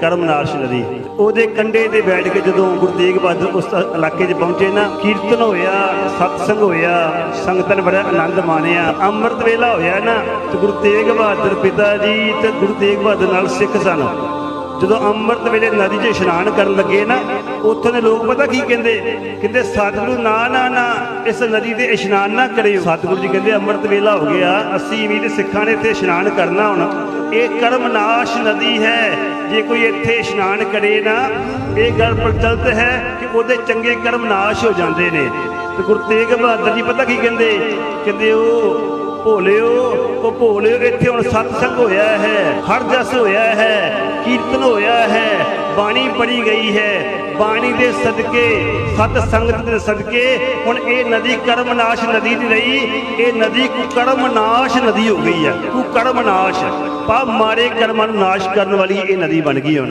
ਕਰਮਨਾਸ਼ ਨਦੀ। ਉਹਦੇ ਕੰਢੇ ਤੇ ਬੈਠ ਕੇ ਜਦੋਂ ਗੁਰੂ ਤੇਗ ਬਹਾਦਰ ਉਸ ਇਲਾਕੇ 'ਚ ਪਹੁੰਚੇ ਨਾ, ਕੀਰਤਨ ਹੋਇਆ, ਸਤਸੰਗ ਹੋਇਆ, ਸੰਗਤਾਂ ਨੇ ਬੜਾ ਆਨੰਦ ਮਾਣਿਆ। ਅੰਮ੍ਰਿਤ ਵੇਲਾ ਹੋਇਆ ਨਾ, ਤੇ ਗੁਰੂ ਤੇਗ ਬਹਾਦਰ ਪਿਤਾ ਜੀ ਤੇ ਗੁਰੂ ਤੇਗ ਬਹਾਦਰ ਨਾਲ ਸਿੱਖ ਸਨ। ਜਦੋਂ ਅੰਮ੍ਰਿਤ ਵੇਲੇ ਨਦੀ 'ਚ ਇਸ਼ਨਾਨ ਕਰਨ ਲੱਗੇ ਨਾ, ਉੱਥੋਂ ਦੇ ਲੋਕ ਪਤਾ ਕੀ ਕਹਿੰਦੇ? ਕਹਿੰਦੇ, ਸਤਿਗੁਰੂ ਨਾ ਨਾ ਨਾ ਇਸ ਨਦੀ ਤੇ ਇਸ਼ਨਾਨ ਨਾ ਕਰਿਓ। ਸਤਿਗੁਰੂ ਜੀ ਕਹਿੰਦੇ, ਅੰਮ੍ਰਿਤ ਵੇਲਾ ਹੋ ਗਿਆ। ਅਸੀਂ ਵੀ ਤੇ ਸਿੱਖਾਂ ਨੇ ਇੱਥੇ ਇਸ਼ਨਾਨ ਕਰਨਾ ਹੁਣ। ਇਹ ਕਰਮਨਾਸ਼ ਨਦੀ ਹੈ। ਜੇ ਕੋਈ ਇੱਥੇ ਇਸ਼ਨਾਨ ਕਰੇ ਨਾ, ਇਹ ਗੱਲ ਪ੍ਰਚਲਿਤ ਹੈ ਕਿ ਉਹਦੇ ਚੰਗੇ ਕਰਮ ਨਾਸ਼ ਹੋ ਜਾਂਦੇ ਨੇ। ਤੇ ਗੁਰੂ ਤੇਗ ਬਹਾਦਰ ਜੀ ਪਤਾ ਕੀ ਕਹਿੰਦੇ? ਕਹਿੰਦੇ ਉਹ ਭੋਲਿਓ ਉਹ ਭੋਲਿਓ ਇੱਥੇ ਹੁਣ ਸਤਸੰਗ ਹੋਇਆ ਹੈ, ਹਰ ਜਸ ਹੋਇਆ ਹੈ, ਕੀਰਤਨ ਹੋਇਆ ਹੈ। ਬਾਣੀ ਪੜੀ ਗਈ ਹੈ। ਬਾਣੀ ਦੇ ਸਦਕੇ, ਸਤ ਸੰਗਤ ਦੇ ਸਦਕੇ, ਹੁਣ ਇਹ ਨਦੀ ਕਰਮਨਾਸ਼ ਨਦੀ ਨਹੀਂ ਰਹੀ, ਇਹ ਨਦੀ ਕੁਕਰਮਨਾਸ਼ ਨਦੀ ਹੋ ਗਈ ਹੈ। ਕੁਕਰਮਨਾਸ਼, ਪਾ ਮਾਰੇ ਕਰਮਾਂ ਨੂੰ ਨਾਸ਼ ਕਰਨ ਵਾਲੀ ਇਹ ਨਦੀ ਬਣ ਗਈ ਹੁਣ।